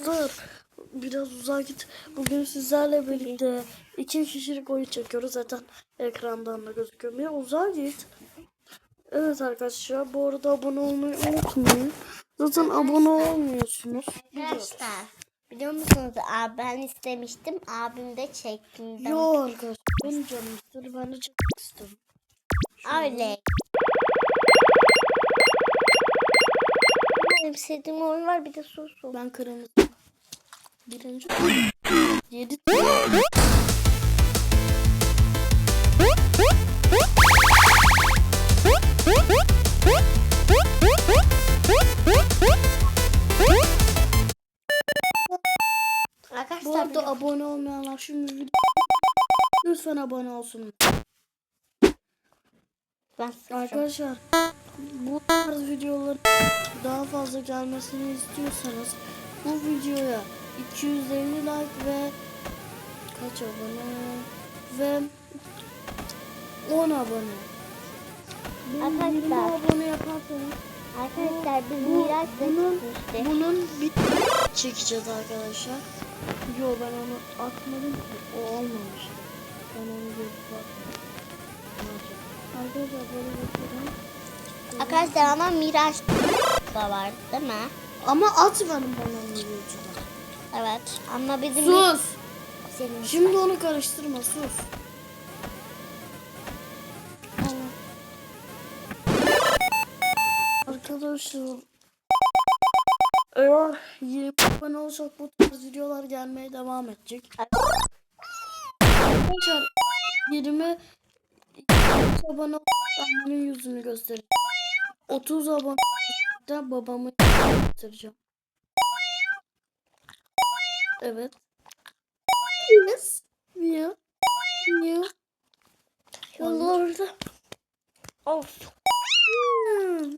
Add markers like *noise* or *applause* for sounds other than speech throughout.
Arkadaşlar biraz uzağa git. Bugün sizlerle birlikte iki kişilik oyun çekiyoruz. Zaten ekrandan da gözüküyor. Uzağa git. Evet arkadaşlar bu arada abone olmayı unutmayın. Zaten abone olmuyorsunuz. Arkadaşlar biliyor musunuz abi ben istemiştim abim de çekti. Yo arkadaşlar benim canım istedi ben de çekmek istedim. Öyle. Benim sevdiğim oyun var bir de sus. Ben kırmızı. Birinci. Yedi. Bu Arkadaşlar arada biliyor- abone olmayanlar şimdi lütfen abone olsun. ben. Arkadaşlar bu tarz videoların daha fazla gelmesini istiyorsanız bu videoya 250 like ve kaç abone ve 10 abone. Benim 20 Arkadaşlar. abone yaparsanız Arkadaşlar biz bu, Miraç bunun, seçmiştik. bunun bir çekeceğiz arkadaşlar. Yo ben onu atmadım ki. O olmamış. Ben onu görüp baktım. Arkadaşlar böyle bakıyorum. Arkadaşlar ama Miraç da var değil mi? Ama at benim bana videocuda. Evet ama bizim Sus. Senin Şimdi onu karıştırma sus. Arkadaşlar. Eğer 20 abone olursak bu tarz videolar gelmeye devam edecek. Arkadaşlar 20 abone olursak yüzünü göstereceğim. 30 abone da babamı göstereceğim. Evet. Yes. Mia. Mia. Yollarda. Of. Hmm.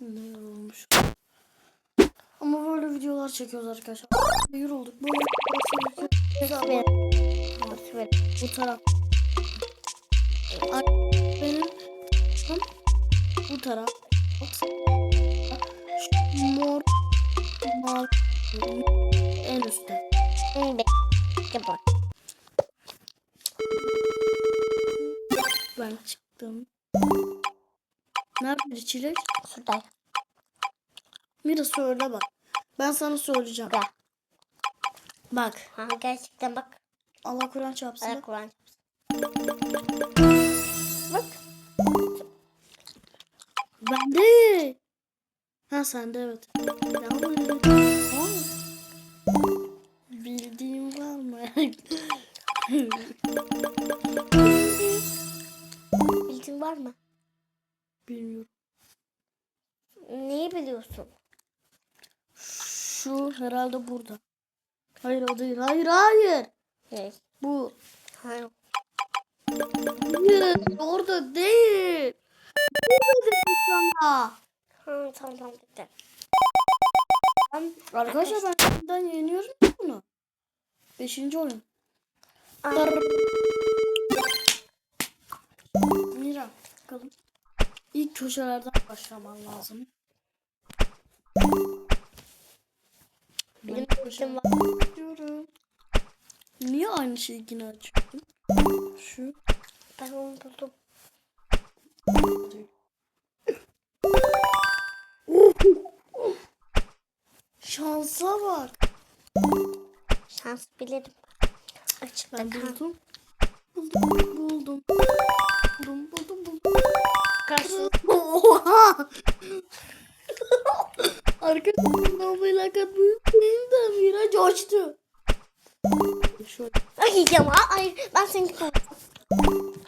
Ne yorulmuş. Ama böyle videolar çekiyoruz arkadaşlar. Yorulduk. Böyle videolar çekiyoruz. Bu taraf. Ar- Benim bu taraf. Mor. Mavi. En üstte. Bekle bak. Ben çıktım. Nerede çilek? Şurada. Mira söyle bak. Ben sana söyleyeceğim. Gel. Bak. Ha, gerçekten bak. Allah Kur'an çarpsın. Ayak kullan. Bak. Ben de. Ha sen de evet. Bildiğin var mı? Bilgin var mı? Bilmiyorum. Neyi biliyorsun? Şu herhalde burada. Hayır o değil. Hayır hayır. Ne? Bu. Hayır. Hayır orada değil. Burada dedim sana. Ha, tamam tamam bitti. Ben, arkadaşlar ben şimdiden yeniyorum bunu. Beşinci oyun. Mira bakalım. İlk köşelerden başlaman lazım. Benim Ben bilgim var. Niye aynı şeyi yine açıyorum? Şu. Ben onu buldum. Şans bilirim. Açık Ben buldum. Buldum. Buldum. Buldum. Buldum. Buldum. Karşı. *laughs* Oha! Arkadaşlar melakat büyük de Mira coştu. Şöyle. Ay ya ay ben seni buldum.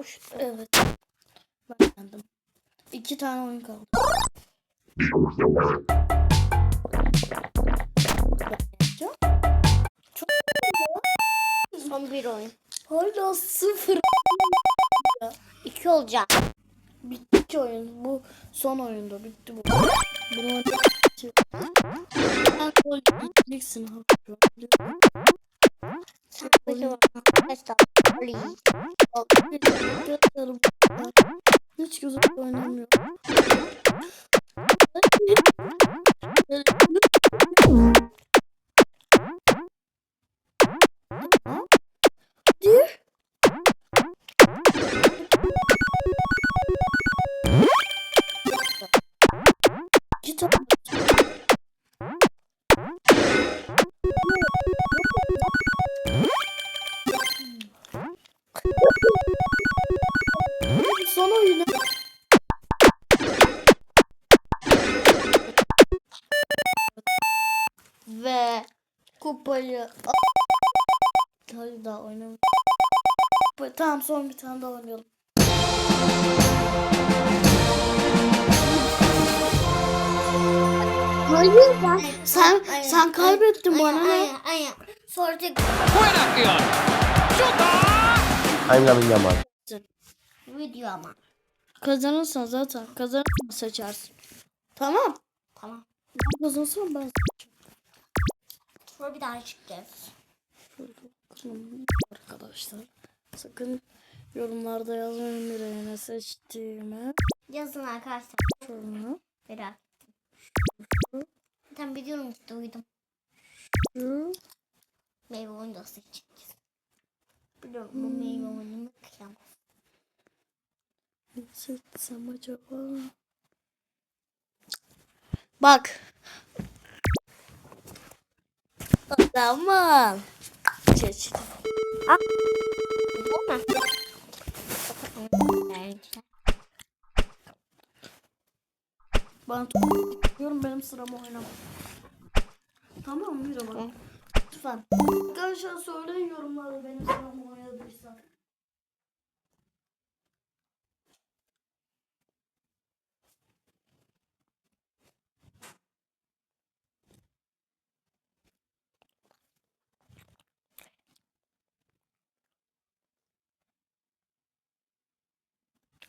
Coştu. Evet. Yendim. İki tane oyun kaldı. Son bir oyun. Hala sıfır. İki olacak. Bitti oyun. Bu son oyunda. Bitti bu. Bunu oynamak için. Sen gol yiyeceksin Hiç güzel oynamıyor. Hayır daha oynamıyorum. Tamam son bir tane daha oynayalım. Hayır ben. Sen sen kaybettin bana ne? Aynen aynen. Sonra tek Buena acción. ¡Chuta! I'm Lamine Yamal. video ama. Kazanırsan zaten kazanırsan seçersin. Tamam. Tamam. Ben kazansam ben Sonra bir daha çıkacağız. Arkadaşlar sakın yorumlarda yazmayın birine ne seçtiğimi. Yazın arkadaşlar. Şunu. Merak ettim. Zaten biliyorum duydum. Şu. Meyve oyunu da seçeceğiz. Biliyorum bu meyve oyununu kıyamam. Ne seçsem acaba? Bak. O zaman. Seçtim. Değil mi? Öğrenciler. Ben diyorum benim sıramı oynama. Tamam mı? Bak. Lütfen. Arkadaşlar söyleyin yorumlarda benim sıramı oynadıysa.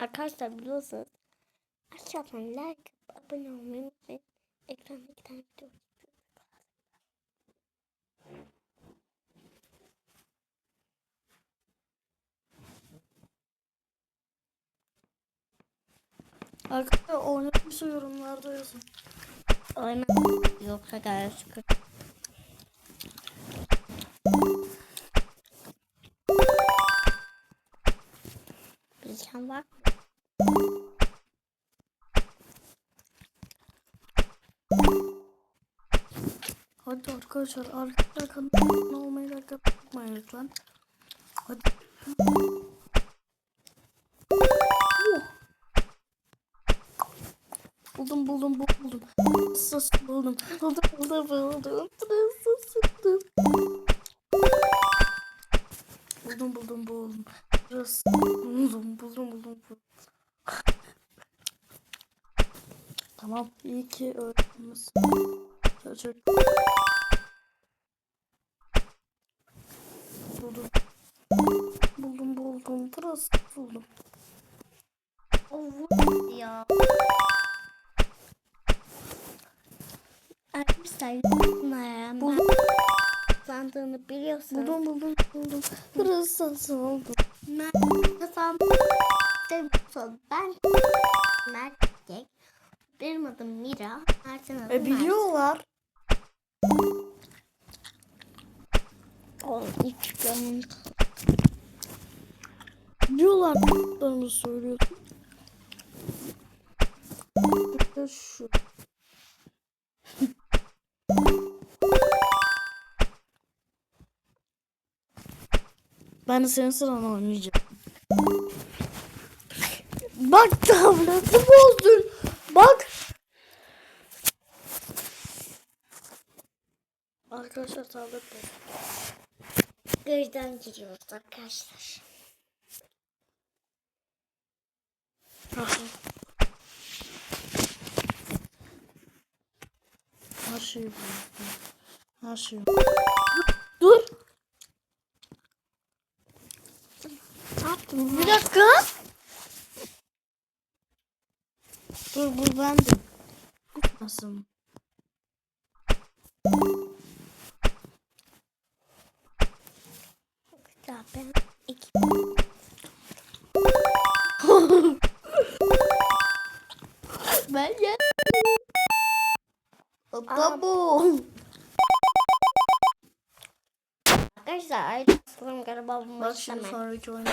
Arkadaşlar biliyorsunuz aşağıdan like abone olmayı unutmayın. Ekranda iki tane video. Arkadaşlar oynadıysa yorumlarda yazın. Oyna yoksa gerçekten. Bilgen var mı? Hadi arkadaşlar arkadaşlar kanalıma olmayı atmayı unutmayın lütfen. Hadi. Oh. Buldum buldum buldum. Sus buldum. Buldum buldum buldum. Sus buldum. Buldum buldum buldum. Sus buldum buldum buldum. Tamam iyi ki öğrendiniz. Çocuk. Sandığını biliyorsunuz. Buldum buldum buldum. Buldum. Ben kafam son ben Mert'e benim adım Mira. Mert'in adı E biliyorlar. O hiç gönlüm Biliyorlar. Bunları söylüyorsun. Şu. *laughs* Ben de senin sıranı oynayacağım. Bak tableti bozdun. Bak. Arkadaşlar tablet bozdu. gözden giriyoruz arkadaşlar. Her şey bu. Her şey. Dur. Ne yaptın? Bir dakika. Dur bu bendim. Nasıl? Ya ben iki. *laughs* Ben gel. Aa, bu. Arkadaşlar ayrı sanırım galiba bu Bak şimdi maçta sonraki oyun.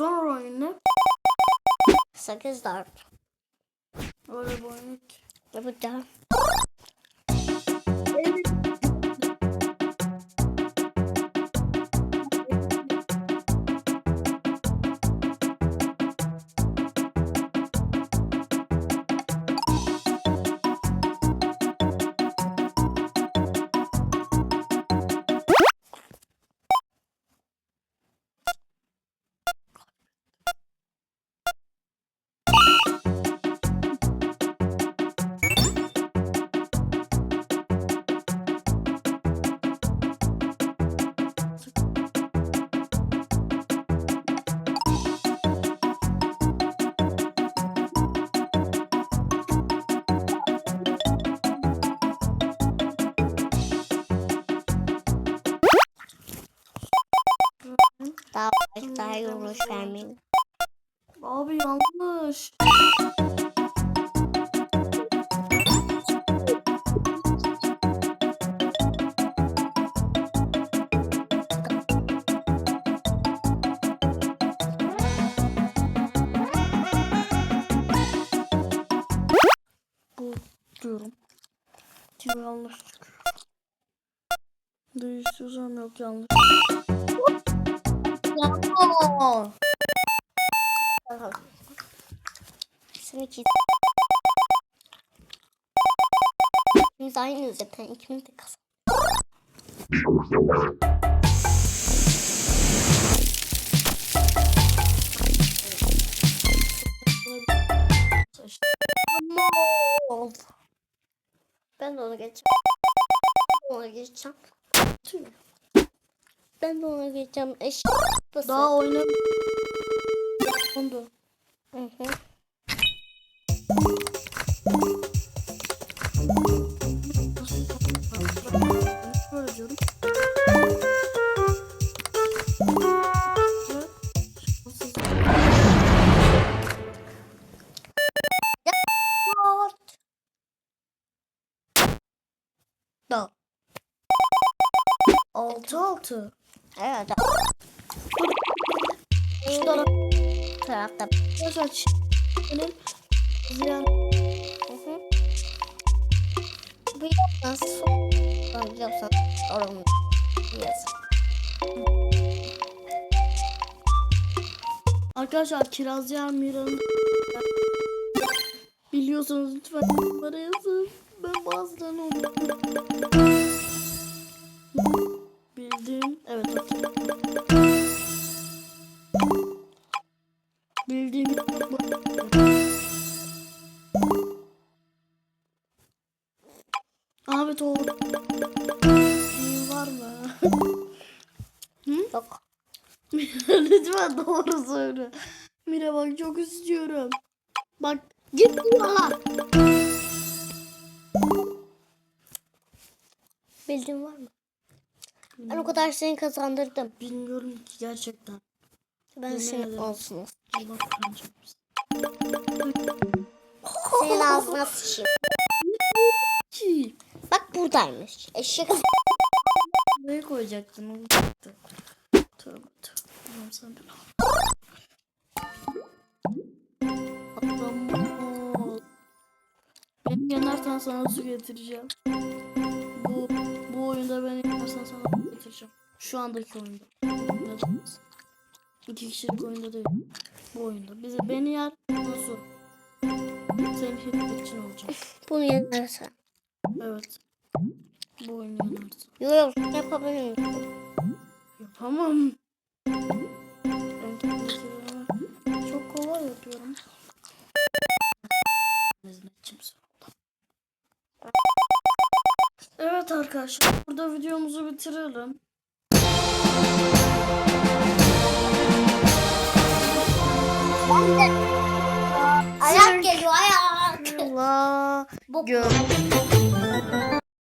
Sonra oyun ne? 8 4. Öyle bir oyun yok ki. Ve bu. Daha yoruluş vermeyin. Abi yanlış. Bu diyorum. Kim yanlış çıkıyor. Değiştirsem yok yanlış. Sen iki. İkimiz aynıyız zaten. İkimiz de kazan. Ben de ona geçeceğim. Ona geçeceğim. Ben de ona geçeceğim. Eş. Daha oynam. Oldu. Hı hı. Altı altı. Biraz aç. Benim ziyan. Bu nasıl? Ben biliyorsan sorun. Yes. Arkadaşlar Kiraz Yer Mira'nın biliyorsanız lütfen bana yazın. Ben bazılarını unutuyorum. Bildiğim evet okey. Lütfen *laughs* doğru söyle. Mira bak çok istiyorum. Bak git yola. Bildiğin var mı? Ben o kadar seni kazandırdım. Bilmiyorum ki gerçekten. Ben senin ederim. olsun. Allah Senin ağzına sıçayım. Ki. Bak buradaymış. Eşek. Buraya koyacaktın. Tövbe tövbe. Allah'ım sen bir Atlamaz. Beni yenersen sana su getireceğim. Bu, bu oyunda beni yenersen sana su getireceğim. Şu andaki oyunda. İki kişilik oyunda değil. Bu oyunda. Bizi beni yer nasıl? Senin hediye için olacak. Bunu yenersen. Evet. Bu oyunu yenersin. Yok yapabilir misin? Yapamam. Kolay yapıyorum. Evet arkadaşlar burada videomuzu bitirelim. Ayak geliyor ayak. Allah. Gör.